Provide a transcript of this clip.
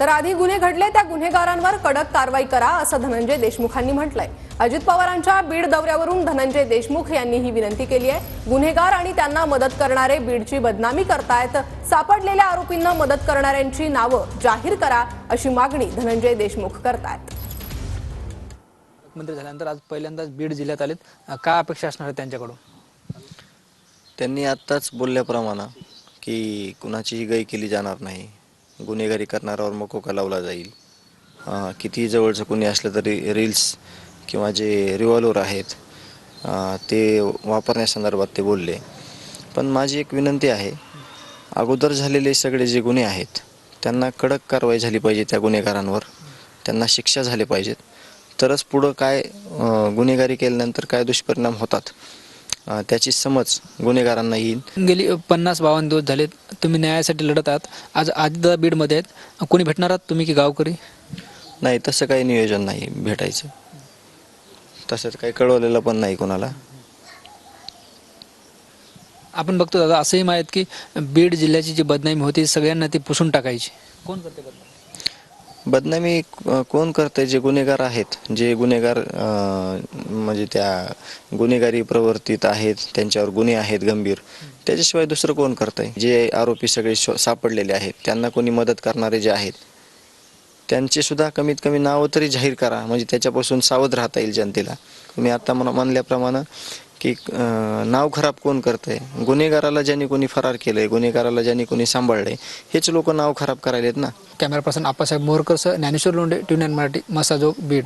तर आधी गुन्हे घडले त्या गुन्हेगारांवर कडक कारवाई करा असं धनंजय देशमुखांनी म्हटलंय. अजित पवारांच्या बीड दौऱ्यावरून धनंजय देशमुख यांनी ही विनंती केली आहे. गुन्हेगार आणि त्यांना मदत करणारे बीडची बदनामी करतायत. सापडलेल्या आरोपींना मदत करणाऱ्यांची नावं जाहीर करा अशी मागणी धनंजय देशमुख करतायत. मंत्री झाल्यानंतर आज पहिल्यांदाच बीड जिल्ह्यात आलेत. काय अपेक्षा असणार आहे त्यांच्याकडून? त्यांनी आत्ताच बोलल्याप्रमाणे की कुणाचीही गय केली जाणार नाही. गुन्हेगारी करणाऱ्यावर मकोका लावला जाईल. किती कितीही जवळचं कोणी असलं तरी रील्स किंवा जे रिव्हॉल्वर आहेत ते वापरण्यासंदर्भात ते बोलले. पण माझी एक विनंती आहे अगोदर झालेले सगळे जे गुन्हे आहेत त्यांना कडक कारवाई झाली पाहिजे त्या गुन्हेगारांवर. त्यांना शिक्षा झाली पाहिजेत तरच पुढं काय गुन्हेगारी केल्यानंतर काय दुष्परिणाम होतात त्याची समज गुन्हेगारांना येईल. गेली पन्नास बावन्न दिवस झाले तुम्ही न्यायासाठी लढत आहात. आज आदिदा बीडमध्ये आहेत. कोणी भेटणार आहात तुम्ही की गावकरी? नाही तसं काही नियोजन नाही भेटायचं. तसंच काही कळवलेलं पण नाही कोणाला. आपण बघतो दादा असंही माहीत की बीड जिल्ह्याची जी बदनामी होती सगळ्यांना ती पुसून टाकायची. कोण करते बदनामी? बदनामी कोण करते जे गुन्हेगार आहेत? जे गुन्हेगार म्हणजे त्या गुन्हेगारी प्रवर्तीत आहेत त्यांच्यावर गुन्हे आहेत गंभीर त्याच्याशिवाय दुसरं कोण करतंय? जे आरोपी सगळे सापडलेले आहेत त्यांना कोणी मदत करणारे जे आहेत त्यांचे सुद्धा कमीत कमी नावं तरी जाहीर करा. म्हणजे त्याच्यापासून सावध राहता येईल जनतेला. तुम्ही आता म्हणल्याप्रमाणे की नाव खराब कोण करतंय? गुन्हेगाराला ज्यांनी कोणी फरार केलंय गुन्हेगाराला ज्यांनी कोणी सांभाळलंय हेच लोक नाव खराब करायलेत ना? Camera person Appasaheb Morkar Dnyaneshwar Londhe tune Marathi Masajog Beed.